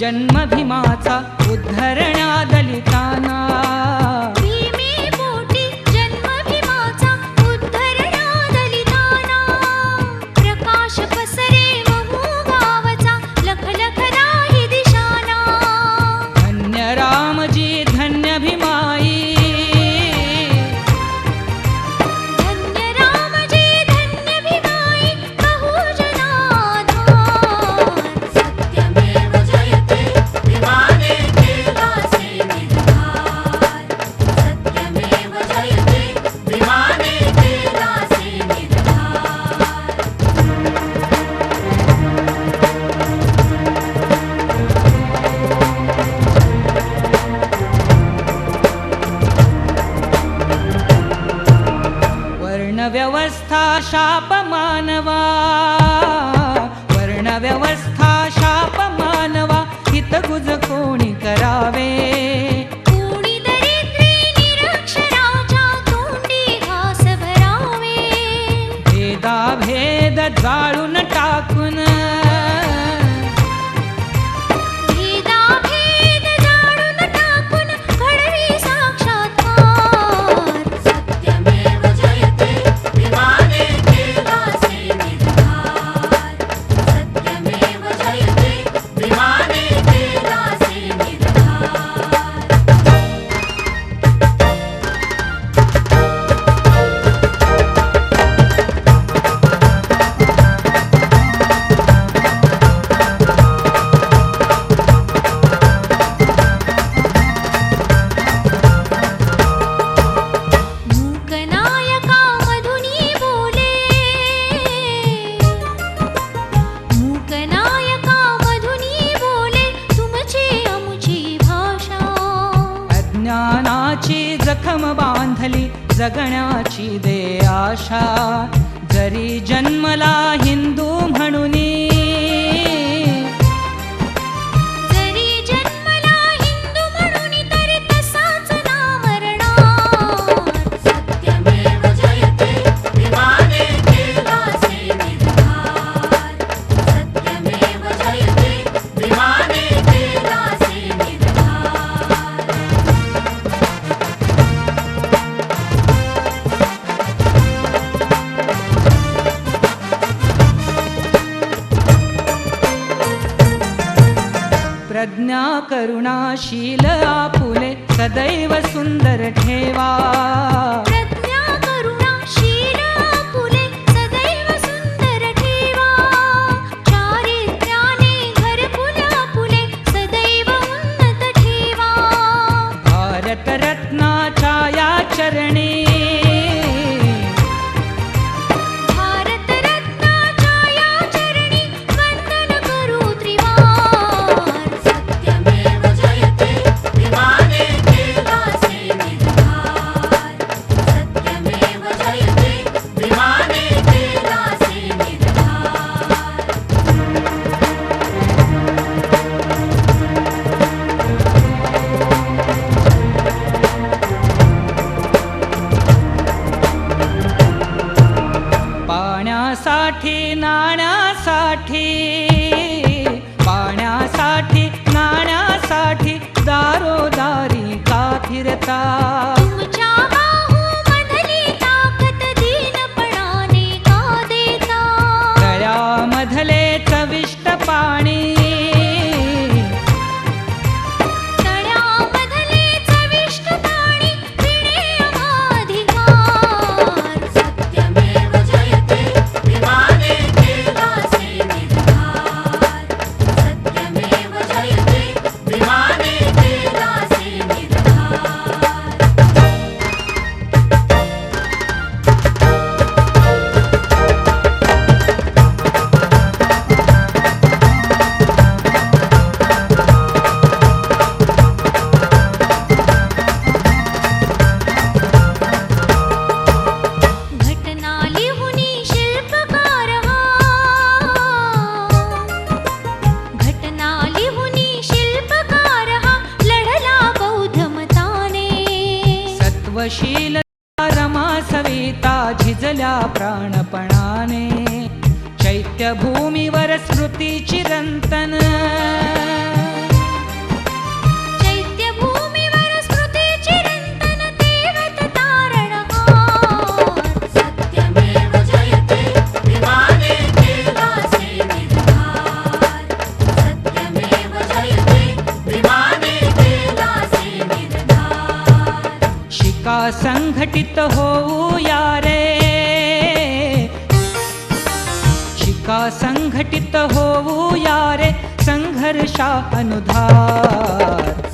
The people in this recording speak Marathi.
जन्मभीमाचा उद्धरणा दलित स्था शापमानवा। जगण्याची दे आशा. जरी जन्मला प्रज्ञा करुणाशील आपुले सदै साठी शील रमा सविता झिजल्या प्राणपणाने. चैत्यभूमीवर स्मृती चिरंतन का संघटित होऊया रे शिका संघटित होऊया रे संघर्षा अनुधार